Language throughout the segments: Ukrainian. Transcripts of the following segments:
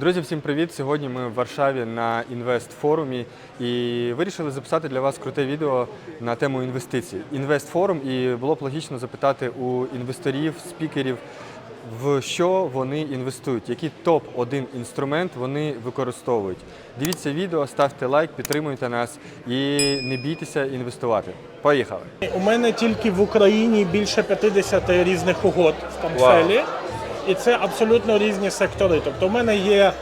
Друзі, всім привіт! Сьогодні ми в Варшаві на інвестфорумі і вирішили записати для вас круте відео на тему інвестицій. Інвестфорум, і було б логічно запитати у інвесторів, спікерів, в що вони інвестують, який топ-1 інструмент вони використовують. Дивіться відео, ставте лайк, підтримуйте нас і не бійтеся інвестувати. Поїхали! У мене тільки в Україні більше 50 різних угод в портфелі, і це абсолютно різні сектори. Тобто, у мене є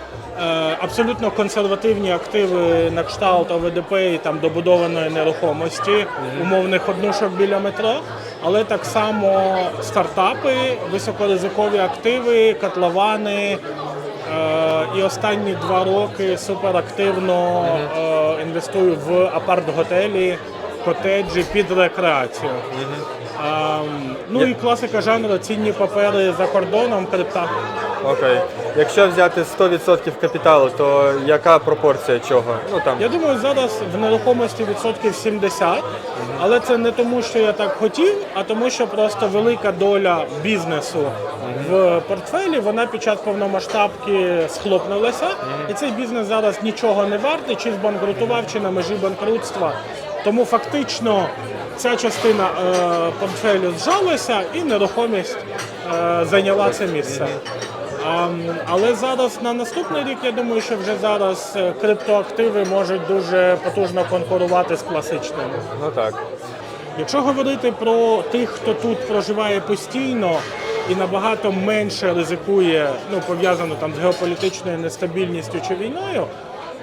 е, абсолютно консервативні активи на кшталт ОВДП і там добудованої нерухомості, умовних однушок біля метро, але так само стартапи, високоризикові активи, котловани. Е, І останні два роки суперактивно е, інвестую в апарт-готелі, котеджі під рекреацію. Ну і класика жанру цінні папери за кордоном, крипта. Окей. Якщо взяти 100% капіталу, то яка пропорція чого? Ну там Я думаю, зараз в нерухомості відсотків 70, але це не тому, що я так хотів, а тому, що просто велика доля бізнесу в портфелі вона під час повномасштабки схлопнулася, і цей бізнес зараз нічого не вартий, чи збанкрутував, чи на межі банкрутства. Тому фактично ця частина е, портфелю зжалася, і нерухомість е, зайняла це місце. Але зараз на наступний рік я думаю, що вже зараз е, криптоактиви можуть дуже потужно конкурувати з класичними. ну так. Якщо говорити про тих, хто тут проживає постійно і набагато менше ризикує, ну пов'язано там з геополітичною нестабільністю чи війною,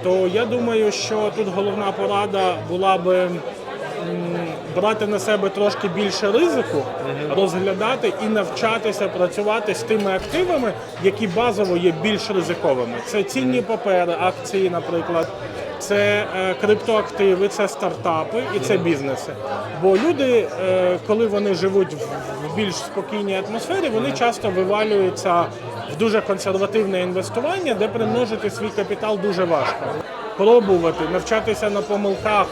то я думаю, що тут головна порада була би брати на себе трошки більше ризику, розглядати і навчатися працювати з тими активами, які базово є більш ризиковими. Це цінні папери, акції, наприклад. Це е, криптоактиви, це стартапи і це бізнеси. Бо люди, е, коли вони живуть в в більш спокійній атмосфері, вони часто вивалюються в дуже консервативне інвестування, де примножити свій капітал дуже важко. Пробувати, навчатися на помилках,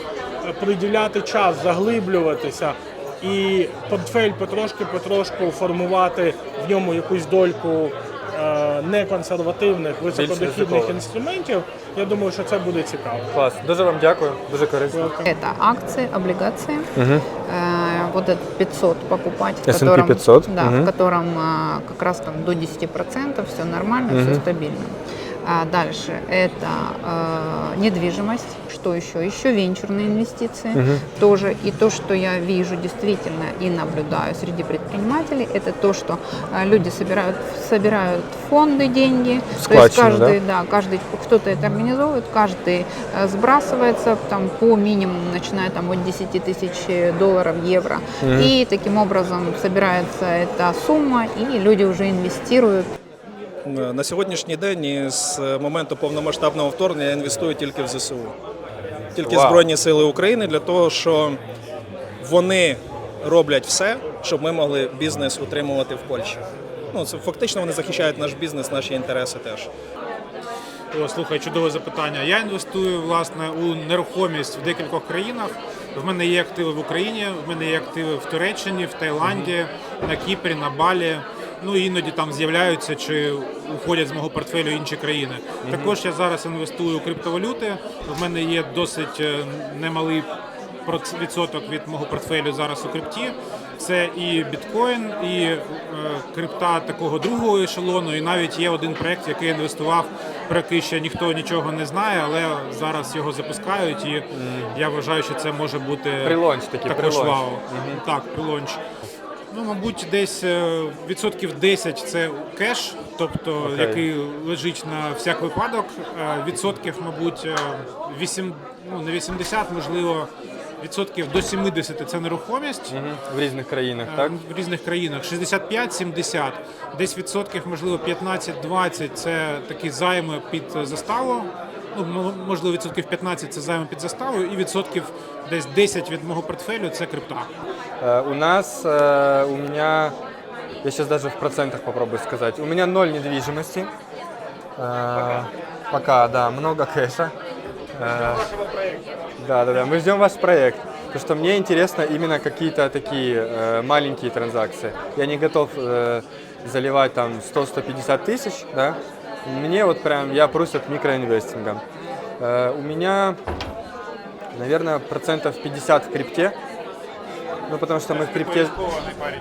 приділяти час, заглиблюватися і портфель потрошки-потрошку формувати в ньому якусь дольку е, неконсервативних, високодохідних ризикових. інструментів. Я думаю, що це буде цікаво. Клас. Дуже вам дякую, дуже корисно. Это акции, облигации. Э, вот этот 500 покупать, в S&P котором, 500, да, мгм. в котором а, как раз там до 10%, все нормально, все стабильно. А дальше это э, недвижимость, что еще? Еще венчурные инвестиции тоже. И то, что я вижу действительно и наблюдаю среди предпринимателей, это то, что э, люди собирают, собирают в фонды деньги. То есть Складчину, каждый, да, каждый кто-то это организовывает, каждый э, сбрасывается там по минимуму, начиная там от 10 тысяч долларов, евро. И таким образом собирается эта сумма, и люди уже инвестируют На сьогоднішній день і з моменту повномасштабного вторгнення я інвестую тільки в ЗСУ. Тільки Вау. Збройні Сили України для того, що вони роблять все, щоб ми могли бізнес утримувати в Польщі. Ну, це фактично вони захищають наш бізнес, наші інтереси теж. О, слухай, чудове запитання. Я інвестую власне у нерухомість в декількох країнах. В мене є активи в Україні, в мене є активи в Туреччині, в Таїланді, на Кіпрі, на Балі. Ну іноді там з'являються чи уходять з мого портфелю інші країни. Також я зараз інвестую у криптовалюти. В мене є досить е, немалий відсоток від мого портфелю зараз у крипті. Це і біткоін, і е, крипта такого другого ешелону. І навіть є один проект, який інвестував, про який ще ніхто нічого не знає, але зараз його запускають. І я вважаю, що це може бути Прилонч такий, також прилонч. вау. Так, прилонч. Ну, мабуть, десь е, відсотків 10 це кеш, тобто Окей. який лежить на всяк випадок. Е, Відсотків, мабуть, е, 8, ну не 80, можливо, відсотків до 70 це нерухомість. Мгм. В різних країнах, Е, так? В різних країнах 65-70, десь відсотків, можливо, 15-20 це такі займи під е, заставу Ну, м- можливо, відсотків 15 це займи під заставу, і відсотків десь 10 від мого портфелю це крипта. Э, У нас, э, у меня, я сейчас даже в процентах попробую сказать, у меня ноль недвижимости. Э, Пока, да, много кэша. Э, Да, да, да, мы ждем ваш проект. Потому что мне интересно именно какие-то такие э, маленькие транзакции. Я не готов э, заливать там 100-150 тысяч, да, Мне вот прям, я просят микроинвестинга. Э, у меня, наверное, процентов 50 в крипте. Ну, потому что мы в крипте,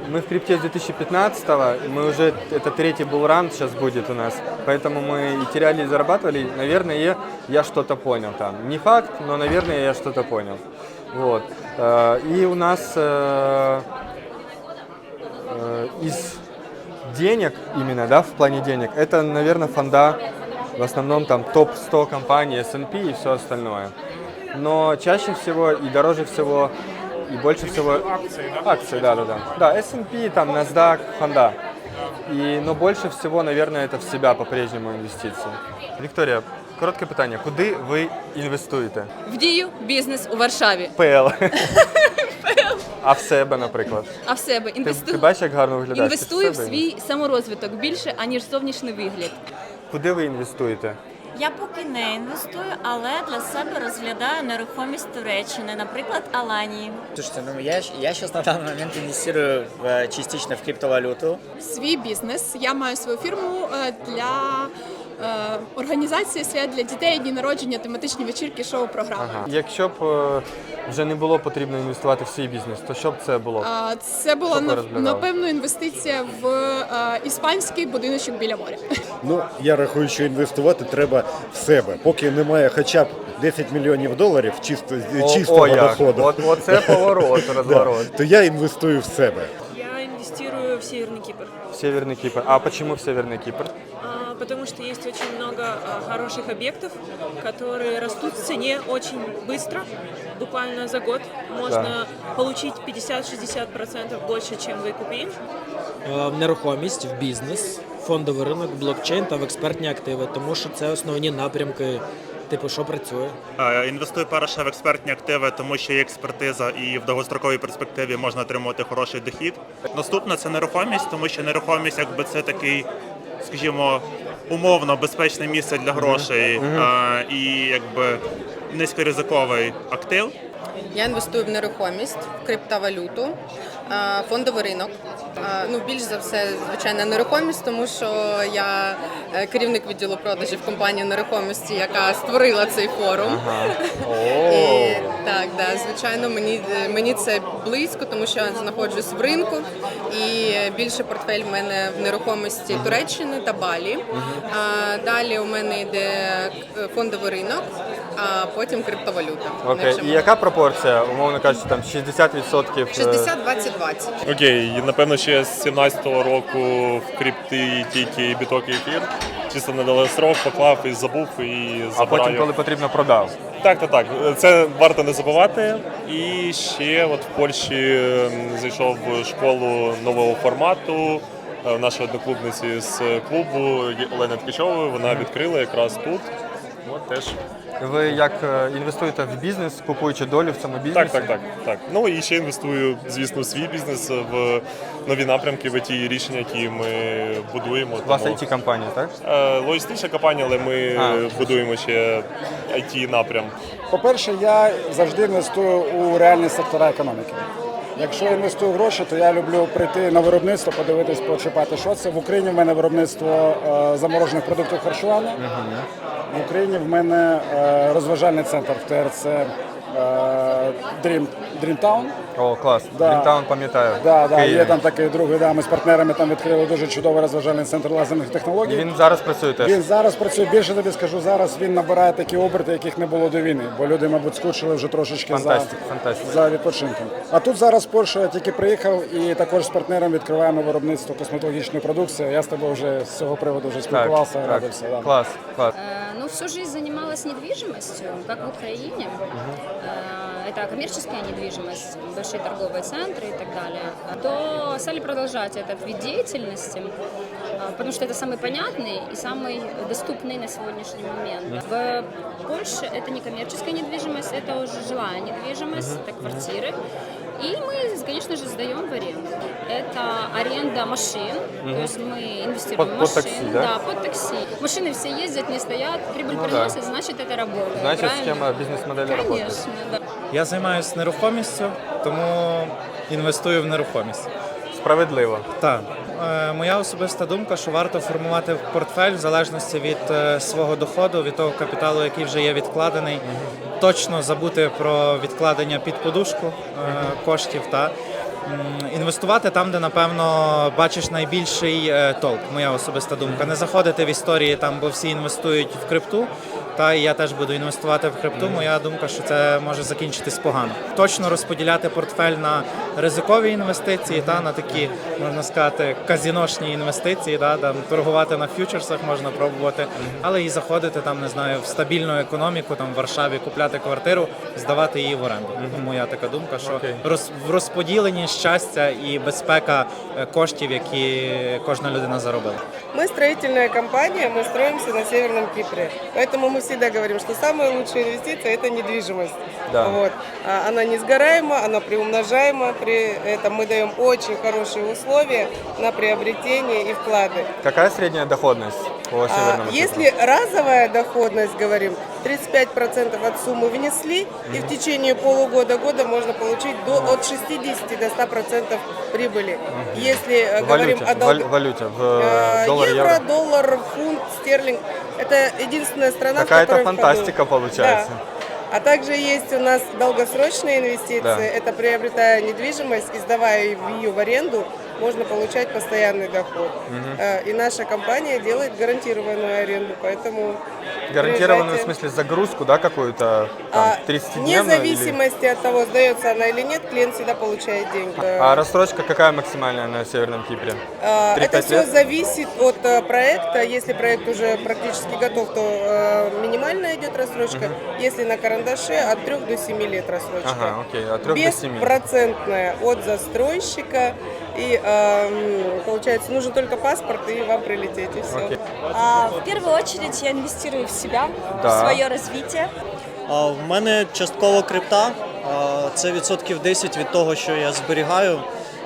мы в крипте с 2015-го, и мы уже, это третий булран сейчас будет у нас, поэтому мы и теряли, и зарабатывали. Наверное, я что-то понял там. Не факт, но, наверное, я что-то понял. Вот. Э, И у нас э, из денег именно, да, в плане денег, это, наверное, фонда, в основном там топ-100 компаний, S&P и все остальное. Но чаще всего и дороже всего, и больше всего... Акции, да? Акции, да, да, да. Да, S&P, там, NASDAQ, фонда. И, но больше всего, наверное, это в себя по-прежнему інвестиції. Вікторія, коротке питання. Куди ви інвестуєте? В дію бізнес у Варшаві. ПЛ. А в себе, наприклад. А в себе Ти, інвестую, ти бачиш, як гарно виглядаєш? Інвестую в себе свій саморозвиток більше, аніж зовнішній вигляд. Куди ви інвестуєте? Я поки не інвестую, але для себе розглядаю нерухомість Туреччини, наприклад, Аланії. Слушайте, ну я, я сейчас на данный момент инвестирую в, э, частично в криптовалюту. свій бізнес. Я маю свою фірму е, для організації свят для дітей, дні народження, тематичні вечірки, шоу-програми. Ага. Якщо б е, вже не було потрібно інвестувати в свій бізнес, то що б це було? А, Це була Що ви нав- розглядали? напевно інвестиція в е, іспанський будиночок біля моря. Ну, я рахую, що інвестувати треба в себе. Поки немає хоча б 10 мільйонів доларів чисто, О, чистого о, як. доходу, От, оце поворот, да, розворот. то я інвестую в себе. Я инвестирую в Северный Кипр, Северный Кипр. А почему в Северный Кипр? а, потому что есть очень много а, хороших объектов, которые растут в цене очень быстро, буквально за год можно получить 50-60% больше, чем вы купили. Е, в нерухомість, в бізнес, фондовий ринок, блокчейн та в експертні активи, тому що це основні напрямки, типу, що працює. Е, Інвестую перше в експертні активи, тому що є експертиза і в довгостроковій перспективі можна отримувати хороший дохід. Наступне це нерухомість, тому що нерухомість, якби це такий, скажімо, умовно безпечне місце для грошей е, і якби низькоризиковий актив. Я інвестую в нерухомість, в криптовалюту, е, фондовий ринок. Е, Ну, більш за все, звичайно, нерухомість, тому що я керівник відділу продажів компанії нерухомості, яка створила цей форум. І, так, да, звичайно, мені, мені це близько, тому що я знаходжусь в ринку, і більше портфель в мене в нерухомості Туреччини та Балі. А, далі у мене йде к- фондовий ринок, а потім криптовалюта. Окей. І яка пропорція, умовно кажучи, там 60%? е, 60-20-20. Окей, і напевно ще з 17-го року в крипти тільки біток і ефір. Чисто не дали срок, поклав і забув і А потім, коли потрібно, продав. Так, так, так. Це варто не забувати. І ще от в Польщі зайшов в школу нового формату. е, Нашої одноклубниці з клубу Олена Олени Ткачової. Вона відкрила якраз тут. От теж. Ви як е, інвестуєте в бізнес, купуючи долю в цьому бізнесі? Так, так, так, так. Ну і ще інвестую, звісно, в свій бізнес в нові напрямки, в ті рішення, які ми будуємо. У вас Тому- it компанія так? Е, Логістична компанія, але ми А. будуємо ще it напрям. По-перше, я завжди інвестую у реальні сектора економіки. Якщо інвестую гроші, то я люблю прийти на виробництво, подивитись, почіпати, що це. В Україні в мене виробництво е, заморожених продуктів харчування. В Україні в мене е, розважальний центр в ТРЦ Dream, Dreamtown. О, клас. Да. Дрімтаун пам'ятаю. Да, да, Києві. є там такий другий. Да, ми з партнерами там відкрили дуже чудовий розважальний центр лазерних технологій. І він зараз працює теж. Він зараз працює більше тобі скажу. Зараз він набирає такі оберти, яких не було до війни, бо люди, мабуть, скучили вже трошечки Фантастик, за, фантастик. за відпочинком. А тут зараз в Польщу я тільки приїхав і також з партнером відкриваємо виробництво косметологічної продукції. Я з тобою вже з цього приводу вже спілкувався, так. радився. Да. Клас, клас. Ну, всю жизнь занималась недвижимостью, как в Украине. Э, Это коммерческая недвижимость, большие торговые центры и так далее. То стали продолжать этот вид деятельности, а, потому что это самый понятный и самый доступный на сегодняшний момент. В Польше это не коммерческая недвижимость, это уже жилая недвижимость, это квартиры. И мы, конечно же, сдаем в аренду. Это аренда машин, то есть мы инвестируем Под- в под машины. такси, да? под такси. Машины все ездят, не стоят, прибыль Ну да. приносят, значит это работает. Значить, правильно? схема бізнес-моделі працює. Конечно, да. Я займаюся нерухомістю, тому інвестую в нерухомість. справедливо. Так. Е, Моя особиста думка, що варто формувати портфель в залежності від е, свого доходу, від того капіталу, який вже є відкладений. Точно забути про відкладення під подушку е, коштів та м, інвестувати там, де напевно бачиш найбільший е, толк. Моя особиста думка. Не заходити в історії там, бо всі інвестують в крипту. Та і я теж буду інвестувати в крипту. Моя думка, що це може закінчитись погано. Точно розподіляти портфель на ризикові інвестиції та на такі, можна сказати, казіношні інвестиції. Да, там торгувати на фьючерсах можна пробувати, але і заходити там, не знаю, в стабільну економіку, там в Варшаві купляти квартиру, здавати її в оренду. Моя така думка, що роз, в розподіленні щастя і безпека е, коштів, які кожна людина заробила. Мы строительная компания, мы строимся на Северном Кипре. Поэтому мы всегда говорим, что самая лучшая инвестиция – это недвижимость. Да. Вот. А Она несгораема, она приумножаема, при этом мы даем очень хорошие условия на приобретение и вклады. Какая средняя доходность по А Северному Кипру? Если разовая доходность, говорим, 35% от суммы внесли, и в течение полугода-года можно получить до, от 60 до 100% прибыли. Если э, В говорим валюте, о валь- валюте, в Э, э, доллар, евро, евро. доллар, фунт, стерлинг. Это единственная страна, Какая-то фантастика получается. Да. А также есть у нас долгосрочные инвестиции. Да. Это приобретая недвижимость и сдавая ее в аренду, можно получать постоянный доход. Э, И наша компания делает гарантированную аренду, поэтому Гарантированную, в приезжайте. смысле, загрузку, да, какую-то, А, 30 Вне зависимости от того, сдается она или нет, клиент всегда получает деньги. А рассрочка какая максимальная на Северном Кипре? А, 3-5 Это все лет? зависит от э, проекта. Если проект уже практически готов, то э, минимальная идет рассрочка. Если на карандаше, от 3 до 7 лет рассрочка. Ага, окей, от 3 до 7. Беспроцентная от застройщика. И эм, получается, нужен только паспорт, и вам прилететь, и все. Окей. А, в первую очередь я инвестирую в себя, Да. в свое развитие. А, В мене частково крипта. а, Це відсотків 10 від того, що я зберігаю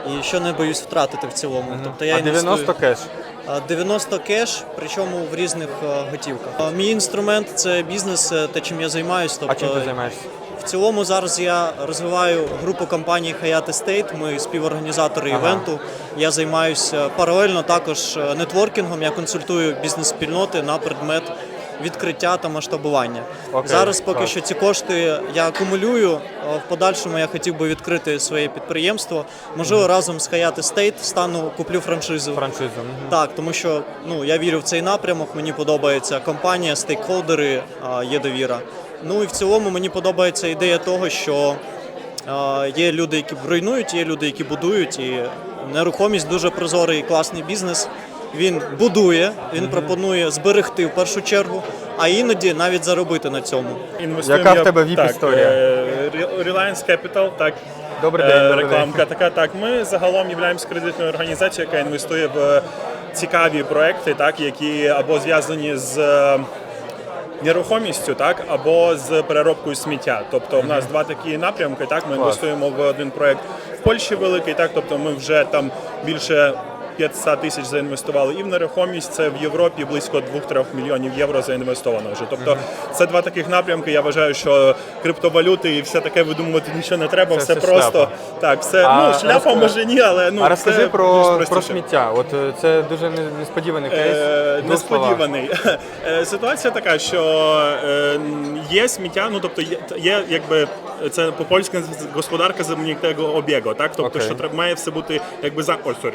і що не боюсь втратити в цілому. Тобто я А 90 інвестую- кеш? А, 90 кеш, причому в різних а, готівках. А, Мій інструмент це бізнес, е, те, чим я займаюся. А Тобто, чим ти займаєшся? В цілому зараз я розвиваю групу компаній Hayat Estate, Ми співорганізатори Ага. івенту. Я займаюся паралельно також е, нетворкінгом. Я консультую бізнес-спільноти на предмет відкриття та масштабування. Окей, зараз поки клас. що ці кошти я акумулюю. В подальшому я хотів би відкрити своє підприємство. Можливо, разом з Hayat Estate стану куплю франшизу. Франшизу. мгм. Так, тому що ну я вірю в цей напрямок. Мені подобається компанія, стейкхолдери, є довіра. Ну і в цілому мені подобається ідея того, що а, є люди, які руйнують, є люди, які будують. І нерухомість дуже прозорий і класний бізнес. Він будує, він пропонує зберегти в першу чергу, а іноді навіть заробити на цьому. Інвестуємо Яка в тебе VIP-історія? Так, е, Reliance Capital, так. Добрий е, день, добрий рекламка. день. Така, так. Ми загалом являємося кредитною організацією, яка інвестує в цікаві проекти, так, які або зв'язані з е, нерухомістю, так, або з переробкою сміття. Тобто в нас два такі напрямки. Так, ми інвестуємо в один проект в Польщі великий, так, тобто ми вже там більше 500 тисяч заінвестували і в нерухомість. Це в Європі близько 2-3 мільйонів євро заінвестовано вже. Тобто це два таких напрямки. Я вважаю, що криптовалюти і все таке видумувати нічого не треба. Все все просто шляпа. так. Все А ну шляпа розка- може ні, але ну а розкажи про, про сміття. От е, це дуже несподіваний кейс. Е, несподіваний. Е, Ситуація така, що е, є сміття, ну тобто є, є якби це по-польськи господарка замінітого обігу, так? Тобто, Окей. що треба має все бути якби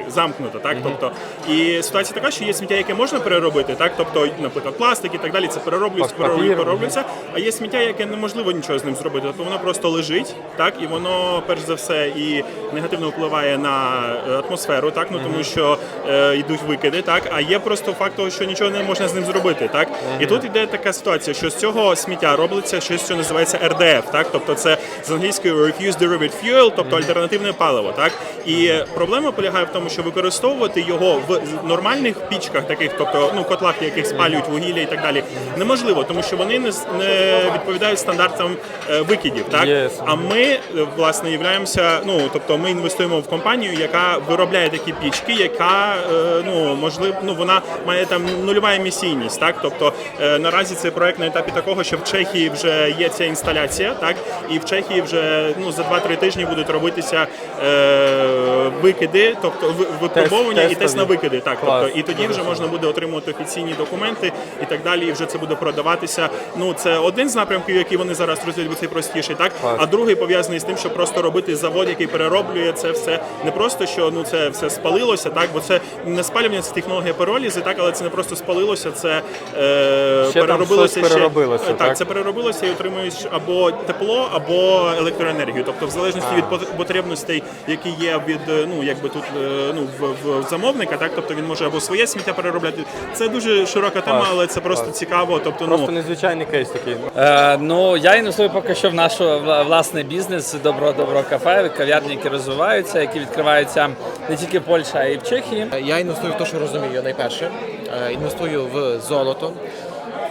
замкнуто, так? Тобто, і ситуація така, що є сміття, яке можна переробити, так? Тобто, наприклад, пластик і так далі, це перероблюється, перероблюється, перероблюється. А є сміття, яке неможливо нічого з ним зробити. Тобто воно просто лежить, так, і воно перш за все і негативно впливає на е, атмосферу, так, ну тому що е, йдуть викиди, так. А є просто факт того, що нічого не можна з ним зробити, так. І тут іде така ситуація, що з цього сміття робиться щось, що називається РДФ, так, тобто це з англійської Refused Derived Fuel, тобто альтернативне паливо, так. І проблема полягає в тому, що використовувати використовувати його в нормальних пічках, таких, тобто ну котлах, яких спалюють вугілля і так далі, неможливо, тому що вони не, не відповідають стандартам е, викидів. Так Yes. а ми е, власне являємося. Ну тобто, ми інвестуємо в компанію, яка виробляє такі пічки, яка е, ну можливо, ну вона має там нульова емісійність. Так, тобто наразі цей проект на етапі такого, що в Чехії вже є ця інсталяція, так і в Чехії вже ну за 2-3 тижні будуть робитися е, викиди, тобто ви- випробовування і тест на викиди. Так, Клас. тобто і тоді вже можна буде отримувати офіційні документи і так далі. І вже це буде продаватися. Ну це один з напрямків, який вони зараз розглядають, бо це простіший, так Клас. а другий пов'язаний з тим, що просто робити завод, який перероблює це все. Не просто що ну це все спалилося, так бо це не спалювання, це технологія пиролізи, так, але це не просто спалилося, це е, Ще там переробилося щось переробилося, Ще, так? так, це переробилося і отримуєш або тепло, або електроенергію. Тобто, в залежності А. від пот- потребностей, які є від е, ну якби тут е, ну в, в замовника, так тобто він може або своє сміття переробляти. Це дуже широка тема, але це просто цікаво. Тобто, Просто ну незвичайний кейс такий. Е, ну, я інвестую поки що в наш вла- власний бізнес Добро Добро кафе, кав'ярні, які розвиваються, які відкриваються не тільки в Польщі, а й в Чехії. Я інвестую в те, що розумію найперше. Е, Інвестую в золото,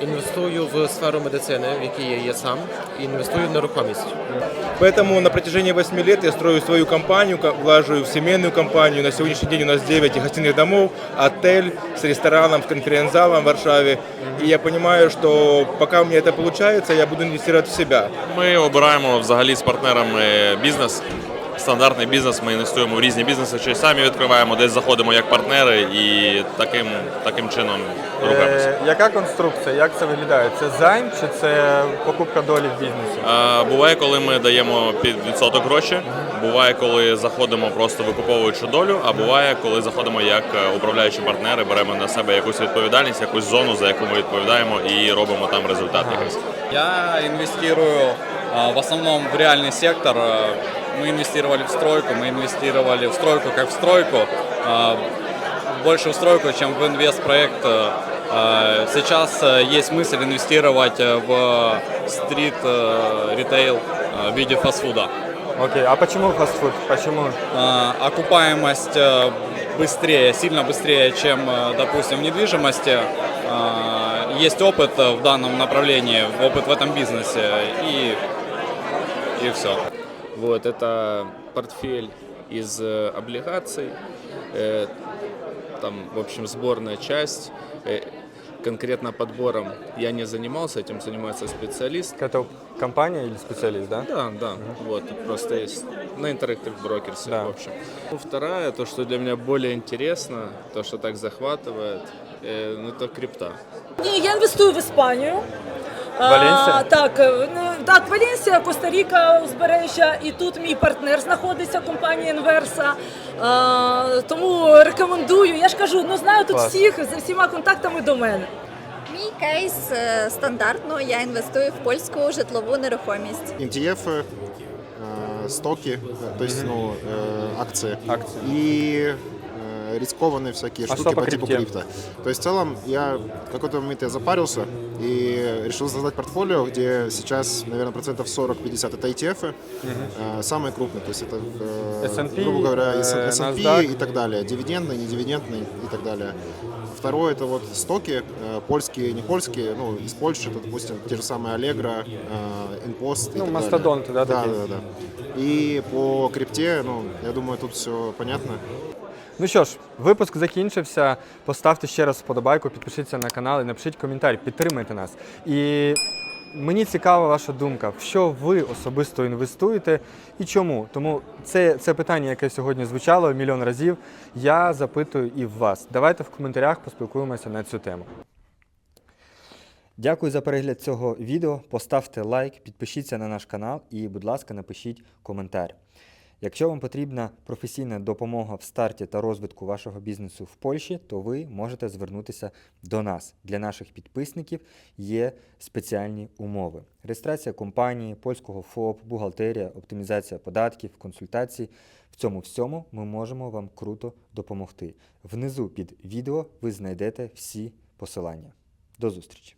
інвестую в сферу медицини, в якій я є сам, і інвестую в нерухомість. Поэтому на протяжении 8 лет я строю свою компанию, ка- влаживаю в семейную компанию. На сегодняшний день у нас 9 гостиных домов, отель с рестораном, с конференц-залом в Варшаве. И я понимаю, что пока у меня это получается, я буду инвестировать в себя. Ми обираємо взагалі з партнерами бізнес. Стандартний бізнес, ми інвестуємо в різні бізнеси, чи самі відкриваємо, десь заходимо як партнери і таким, таким чином рухаємося. Е, яка конструкція? Як це виглядає? Це займ чи це покупка долі в бізнесі? Е, Буває, коли ми даємо під відсоток гроші, буває, коли заходимо просто викуповуючи долю, а буває, коли заходимо як е, управляючі партнери, беремо на себе якусь відповідальність, якусь зону, за яку ми відповідаємо, і робимо там результат якийсь. Я инвестирую а, в основном в реальный сектор. Мы инвестировали в стройку, мы инвестировали в стройку как в стройку, а, больше в стройку, чем в инвестпроект. А, Сейчас а, есть мысль инвестировать а, в стрит ритейл а, в виде фастфуда. Окей, а почему фастфуд? Почему? А, Окупаемость быстрее, сильно быстрее, чем, допустим, в недвижимости. А, Есть опыт в данном направлении, опыт в этом бизнесе, и, и все. Вот, это портфель из э, облигаций, э, там, в общем, сборная часть. Э, конкретно подбором я не занимался, этим занимается специалист. Это компания или специалист, да? Да, да, вот, просто есть на Interactive Brokers, в общем. Ну, Вторая, то, что для меня более интересно, то, что так захватывает, э, ну, это крипта. Ні, я інвестую в Іспанію. Валенсія? А, так, е, ну, так, Валенсія, Коста-Ріка, узбережжя, і тут мій партнер знаходиться, компанія Інверса. А, тому рекомендую. Я ж кажу, ну знаю тут Клас. всіх за всіма контактами до мене. Мій кейс е, стандартно. Я інвестую в польську житлову нерухомість. ETF, э, стоки, э, то есть ну, э, акции, и э, Рискованные всякие А штуки по типу крипто. То есть в целом я в какой-то момент я запарился и решил создать портфолио, где сейчас, наверное, процентов 40-50 это ETF, э, самые крупные, то есть это, э, S&P, грубо говоря, э, S&P NASDAQ. и так далее, дивидендный, недивидендный и так далее. Второе это вот стоки, э, польские, не польские, ну, из Польши, это, допустим, те же самые Allegro, э, Impost и Ну, так мастодонты, да, такие? Да, да, да. И по крипте, ну, я думаю, тут все понятно. Ну що ж, випуск закінчився. Поставте ще раз вподобайку, підпишіться на канал і напишіть коментар, підтримайте нас. І мені цікава ваша думка, в що ви особисто інвестуєте і чому. Тому це, це питання, яке сьогодні звучало мільйон разів. Я запитую і в вас. Давайте в коментарях поспілкуємося на цю тему. Дякую за перегляд цього відео. Поставте лайк, підпишіться на наш канал і, будь ласка, напишіть коментар. Якщо вам потрібна професійна допомога в старті та розвитку вашого бізнесу в Польщі, то ви можете звернутися до нас. Для наших підписників є спеціальні умови: реєстрація компанії, польського ФОП, бухгалтерія, оптимізація податків, консультації. В цьому всьому ми можемо вам круто допомогти. Внизу під відео ви знайдете всі посилання. До зустрічі!